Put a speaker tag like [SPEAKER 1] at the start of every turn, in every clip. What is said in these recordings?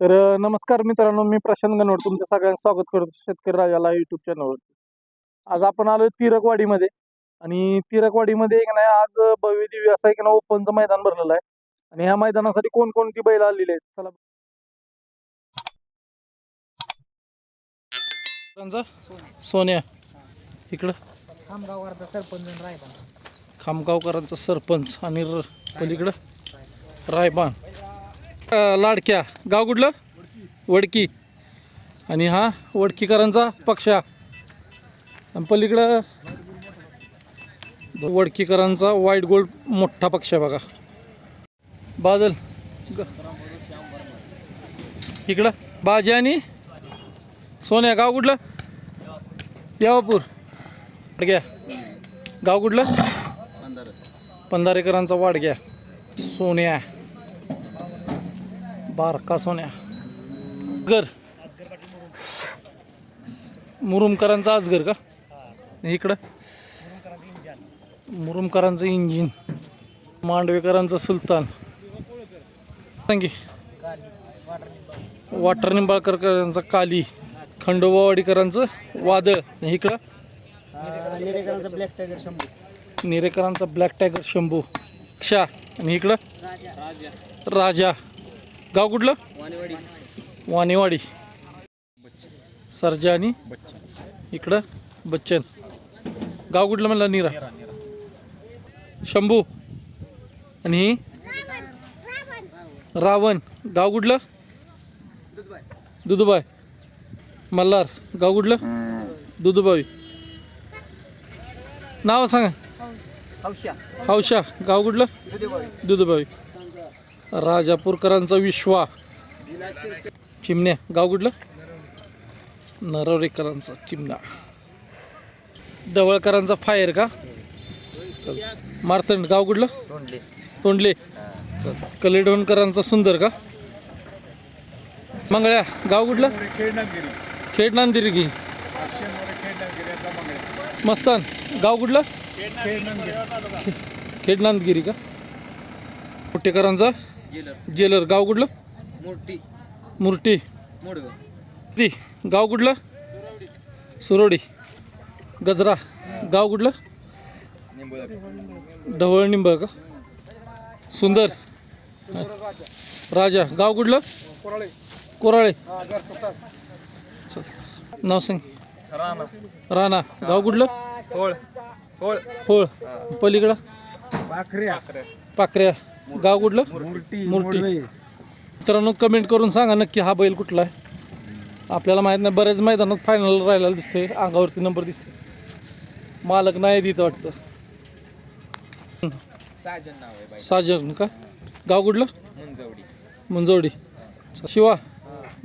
[SPEAKER 1] तर नमस्कार मित्रांनो मी प्रशांत गणवड तुमचं सगळ्यांचं स्वागत करतो शेतकरी राजाला युट्यूब चॅनलवर आज आपण आलोय तिरकवाडीमध्ये आणि तिरकवाडीमध्ये एक नाही आज भव्य दिव्य असं एक ना ओपनचं मैदान भरलेलं आहे. आणि ह्या मैदानासाठी कोणकोणती बैल आलेली आहेत? चला सोन्या. इकडं.
[SPEAKER 2] खामगावकरचा सरपंच रायबा
[SPEAKER 1] खामगावकरांचा सरपंच आणि पलीकडं. रायबान. लाडक्या. गाव कुठलं? वडकी. आणि हा वडकीकरांचा पक्षा. आणि पलीकडं वडकीकरांचा व्हाईट गोल्ड मोठा पक्ष आहे बघा. बादल. इकडं. बाजी आणि सोन्या. गाव कुठलं? देवापूर. वाडग्या. गाव कुठलं? पंधारेकरांचा वाडग्या. सोन्या. बारका सोन्या. घर मुरुमकरांचा आजगर का? इकडं. मुरुमकरांचं इंजिन. मांडवेकरांचा सुलतान. सांगी. वाटर निंबाळकरांचा काली. खंडोबावाडीकरांचं वादळ. इकडं.
[SPEAKER 2] निरेकरांचा ब्लॅक टायगर शंभू.
[SPEAKER 1] निरेकरांचा ब्लॅक टायगर शंभू. क्षा. आणि इकडं. राजा. गाव कुठलं?
[SPEAKER 2] वाणीवाडी.
[SPEAKER 1] वानेवाडी सर्जा आणि इकडं बच्चन. गाव कुठलं म्हणलं? नीरा. शंभू. आणि? ही रावण. गाव कुठलं? दुधुबाई. मल्हार. गाव कुठलं? दुधुबाई. नाव सांगा.
[SPEAKER 2] हौशा.
[SPEAKER 1] हौशा. गाव कुठलं? दुधुबाई. राजापूरकरांचा विश्वा. चिमण्या गाव कुठलं? नरवरेकरांचा चिमणा. ढवळकरांचा फायर का? चल. मारतंड गाव कुठलं?
[SPEAKER 2] तोंडले.
[SPEAKER 1] तोंडले. चल. कलेडोणकरांचा सुंदर का? मंगळ्या गाव कुठलं? खेड नांदिरगी मस्तान गाव कुठलं? खेड नांदगिरी का? मोठेकरांचा
[SPEAKER 2] जेलर.
[SPEAKER 1] जेलर. गाव कुठलं?
[SPEAKER 2] मोठी
[SPEAKER 1] मुरटी ती. गाव कुठलं? सुरोडी गजरा. गाव कुठलं? ढवळ निंबळ का? सुंदर. राजा. गाव कुठलं? कोराळे. चल. नाव सांग.
[SPEAKER 2] राणा.
[SPEAKER 1] राणा गाव कुठलं?
[SPEAKER 2] होळ. होळ.
[SPEAKER 1] होळ. पलीकडं?
[SPEAKER 2] पाखऱ्या.
[SPEAKER 1] पाकऱ्या गाव कुठलं?
[SPEAKER 2] मूर्ती
[SPEAKER 1] मूर्ती मित्रांनो कमेंट करून सांगा नक्की हा बैल कुठला आहे. आपल्याला माहीत नाही बऱ्याच मैदानात फायनल राहिलेला दिसतोय अंगावरती नंबर दिसते मालक नाही देत वाटतं.
[SPEAKER 2] साजन नाव आहे बाई.
[SPEAKER 1] साजन का? गाव कुठलं?
[SPEAKER 2] मुंजवडी.
[SPEAKER 1] मुंजवडी. शिवा?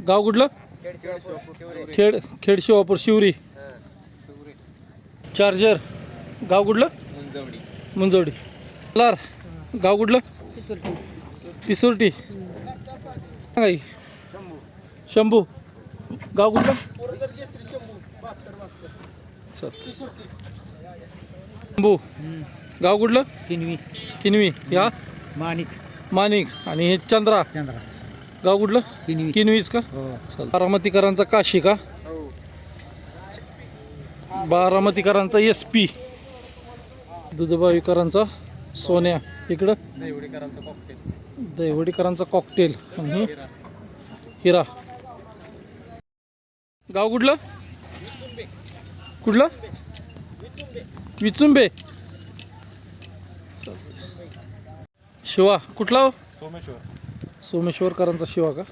[SPEAKER 1] गाव कुठलं? खेड खेड शिवापूर शिवरी. चार्जर. गाव कुठलं?
[SPEAKER 2] मुंजवडी.
[SPEAKER 1] मुंजवडी. लार. गाव कुठलं? पिसुर्टी. सांगा की. शंभू. गाव कुठलं? चल. शंभू. गाव कुठलं?
[SPEAKER 2] किनवी.
[SPEAKER 1] किनवी. या?
[SPEAKER 2] माणिक.
[SPEAKER 1] माणिक. आणि हे चंद्रा.
[SPEAKER 2] चंद्रा.
[SPEAKER 1] गाव कुठलं?
[SPEAKER 2] किनवी.
[SPEAKER 1] किनवीच का?
[SPEAKER 2] हो.
[SPEAKER 1] चल. बारामतीकरांचा काशी का? बारामतीकरांचा एस पी. दुधबावीकरांचा सोन्या इकडं?
[SPEAKER 2] दैवडीकरांचा कॉकटेल
[SPEAKER 1] आणि हिरा. गाव कुठलं? कुठलं? विचुंबे. शिवा कुठला हो?
[SPEAKER 2] सोमेश्वर.
[SPEAKER 1] सोमेश्वरकरांचा शिवा का?